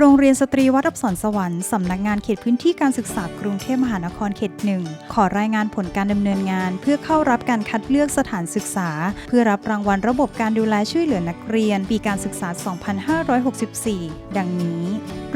โรงเรียนสตรีวัดอับสรสวรรค์สำนักงานเขตพื้นที่การศึกษากรุงเทพมหานครเขตหนึ่งขอรายงานผลการดำเนินงาน เพื่อเข้ารับการคัดเลือกสถานศึกษา เพื่อรับรางวัลระบบการดูแลช่วยเหลือนักเรียน ปีการศึกษา 2564 ดังนี้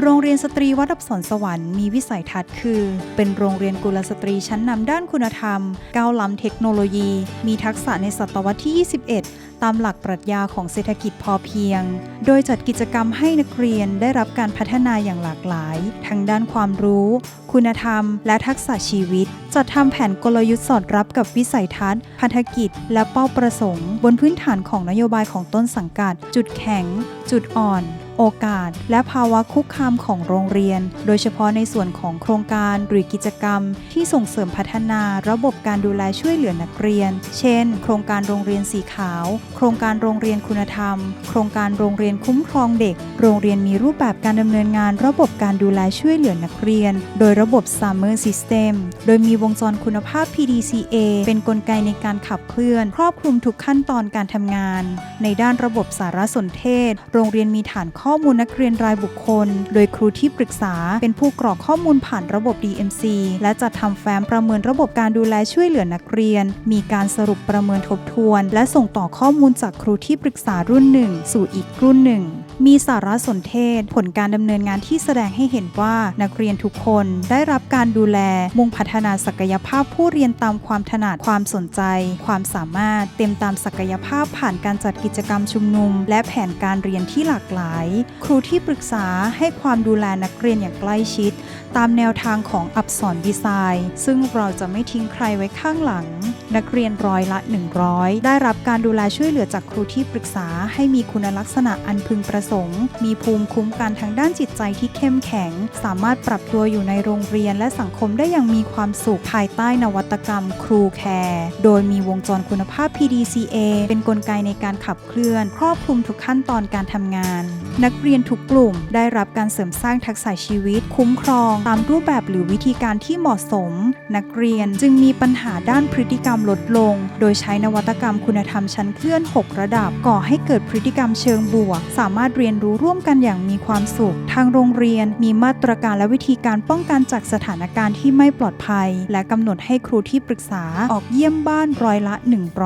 โรงเรียนสตรีวัดอับสรสวรรค์มีวิสัยทัศน์คือ เป็นโรงเรียนกุลสตรีชั้นนำด้านคุณธรรม ก้าวล้ำเทคโนโลยี มีทักษะในศตวรรษที่ 21 ตามหลักปรัชญาของเศรษฐกิจพอเพียง โดยจัดกิจกรรมให้นักเรียนได้รับการพัฒนาอย่างหลากหลาย ทั้งด้านความรู้ คุณธรรม และทักษะชีวิต จัดทำแผนกลยุทธ์สอดรับกับวิสัยทัศน์พันธกิจ และเป้าประสงค์ บนพื้นฐานของนโยบายของต้นสังกัด จุดแข็ง จุดอ่อน โอกาส และภาวะคุกคามของโรงเรียน โดยเฉพาะในส่วนของโครงการหรือกิจกรรม ที่ส่งเสริมพัฒนาระบบการดูแลช่วยเหลือนักเรียน เช่น โครงการโรงเรียนสีขาว โครงการโรงเรียนคุณธรรม โครงการโรงเรียนคุ้มครองเด็ก โรงเรียนมีรูปแบบการดำเนินงาน ระบบการดูแลช่วยเหลือนักเรียน โดยระบบ Summer System โดยมีวงจรคุณภาพ PDCA เป็นนกลไกในการขับเคลื่อน ครอบคลุมทุกขั้นตอนการทำงาน ในด้านระบบสารสนเทศ โรงเรียนมีฐานข้อข้อมูลนักเรียนรายบุคคล โดยครูที่ปรึกษา เป็นผู้กรอกข้อมูลผ่านระบบ DMC และจัดทำแฟ้มประเมินระบบการดูแลช่วยเหลือนักเรียน มีการสรุปประเมินทบทวน และส่งต่อข้อมูลจากครูที่ปรึกษารุ่นหนึ่งสู่อีกรุ่นหนึ่งมีสารสนเทศ ผลการดำเนินงานที่แสดงให้เห็นว่านักเรียนทุกคนได้รับการดูแลมุ่งพัฒนาศักยภาพผู้เรียนตามความถนัดความสนใจ ความสามารถเต็มตามศักยภาพผ่านการจัดกิจกรรมชุมนุม และแผนการเรียนที่หลากหลาย ครูที่ปรึกษาให้ความดูแลนักเรียนอย่างใกล้ชิด ตามแนวทางของอักษรดีไซน์ ซึ่งเราจะไม่ทิ้งใครไว้ข้างหลัง นักเรียนร้อยละ 100 ได้รับการดูแลช่วยเหลือจากครูที่ปรึกษาให้มีคุณลักษณะอันพึงประสงค์มีภูมิคุ้มกันทางด้านจิตใจที่เข้มแข็ง สามารถปรับตัวอยู่ในโรงเรียนและสังคมได้อย่างมีความสุขภายใต้นวัตกรรมครูแคร์โดยมีวงจรคุณภาพ PDCA เป็นนกลไกในการขับเคลื่อน ครอบคลุมทุกขั้นตอนการทำงาน นักเรียนทุกกลุ่มได้รับการเสริมสร้างทักษะชีวิต คุ้มครอง ตามรูปแบบหรือวิธีการที่เหมาะสม นักเรียนจึงมีปัญหาด้านพฤติกรรมลดลง โดยใช้นวัตกรรมคุณธรรมชั้นเคลื่อน 6 ระดับ ก่อให้เกิดพฤติกรรมเชิงบวก สามารถเรียนรู้ร่วมกันอย่างมีความสุข ทางโรงเรียนมีมาตรการและวิธีการป้องกันจากสถานการณ์ที่ไม่ปลอดภัย และกำหนดให้ครูที่ปรึกษาออกเยี่ยมบ้านร้อยละ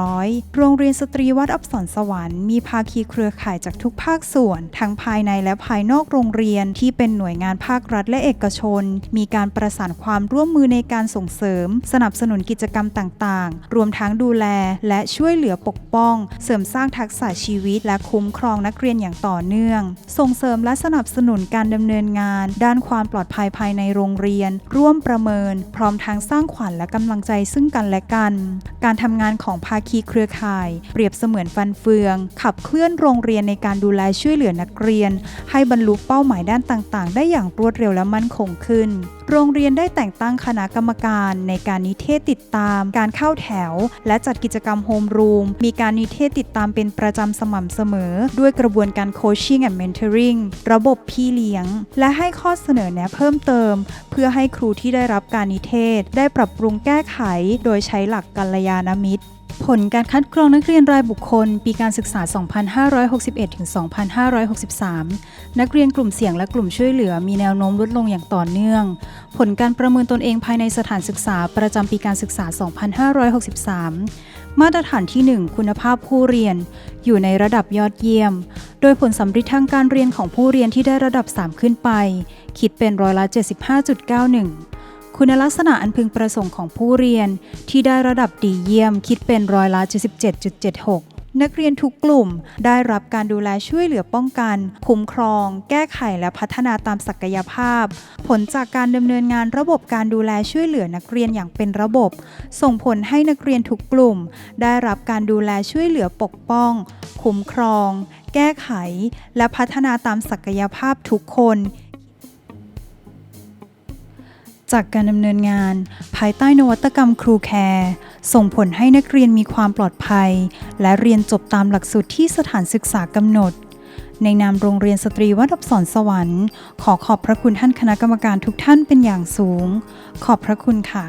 100 โรงเรียนสตรีวัดอับสรสวรรค์มีภาคีเครือข่ายจากทุกภาคส่วน ทั้งภายในและภายนอกโรงเรียนที่เป็นหน่วยงานภาครัฐและเอกชน มีการประสานความร่วมมือในการส่งเสริม สนับสนุนกิจกรรมต่างๆ รวมทั้งดูแลและช่วยเหลือปกป้อง เสริมสร้างทักษะชีวิตและคุ้มครองนักเรียนอย่างต่อเนื่องส่งเสริมและสนับสนุนการดำเนินงาน ด้านความปลอดภัยภายในโรงเรียน ร่วมประเมิน พร้อมทั้งสร้างขวัญและกำลังใจซึ่งกันและกัน การทำงานของภาคีเครือข่าย เปรียบเสมือนฟันเฟือง ขับเคลื่อนโรงเรียนในการดูแลช่วยเหลือนักเรียน ให้บรรลุเป้าหมายด้านต่างๆ ได้อย่างรวดเร็วและมั่นคงขึ้น โรงเรียนได้แต่งตั้งคณะกรรมการในการนิเทศติดตาม การเข้าแถว และจัดกิจกรรมโฮมรูม มีการนิเทศติดตามเป็นประจำสม่ำเสมอ ด้วยกระบวนการโคชชิ่งและเมนเทอริงระบบพี่เลี้ยง และให้ข้อเสนอแนะเพิ่มเติม เพื่อให้ครูที่ได้รับการนิเทศ ได้ปรับปรุงแก้ไข โดยใช้หลักกัลยาณมิตรผลการคัดกรองนักเรียนรายบุคคล ปีการศึกษา 2561-2563 นักเรียนกลุ่มเสี่ยงและกลุ่มช่วยเหลือมีแนวโน้มลดลงอย่างต่อเนื่อง ผลการประเมินตนเองภายในสถานศึกษาประจำปีการศึกษา 2563 มาตรฐานที่ 1 คุณภาพผู้เรียน อยู่ในระดับยอดเยี่ยม โดยผลสำริดทางการเรียนของผู้เรียนที่ได้ระดับ 3 ขึ้นไป คิดเป็นร้อยละ 75.91 คุณลักษณะอันพึงประสงค์ของผู้เรียนที่ได้ระดับดีเยี่ยม คิดเป็นร้อยละ 77.76นักเรียนทุกกลุ่มได้รับการดูแลช่วยเหลือป้องกัน คุ้มครอง แก้ไขและพัฒนาตามศักยภาพ ผลจากการดำเนินงานระบบการดูแลช่วยเหลือนักเรียนอย่างเป็นระบบ ส่งผลให้นักเรียนทุกกลุ่ม ได้รับการดูแลช่วยเหลือปกป้อง คุ้มครองแก้ไข และพัฒนาตามศักยภาพทุกคน จากการดำเนินงาน ภายใต้นวัตกรรมครูแคร์ส่งผลให้นักเรียนมีความปลอดภัย และเรียนจบตามหลักสูตรที่สถานศึกษากำหนดในนามโรงเรียนสตรีวัดอับสรสวรรค์ ขอขอบพระคุณท่านคณะกรรมการทุกท่านเป็นอย่างสูง ขอบพระคุณค่ะ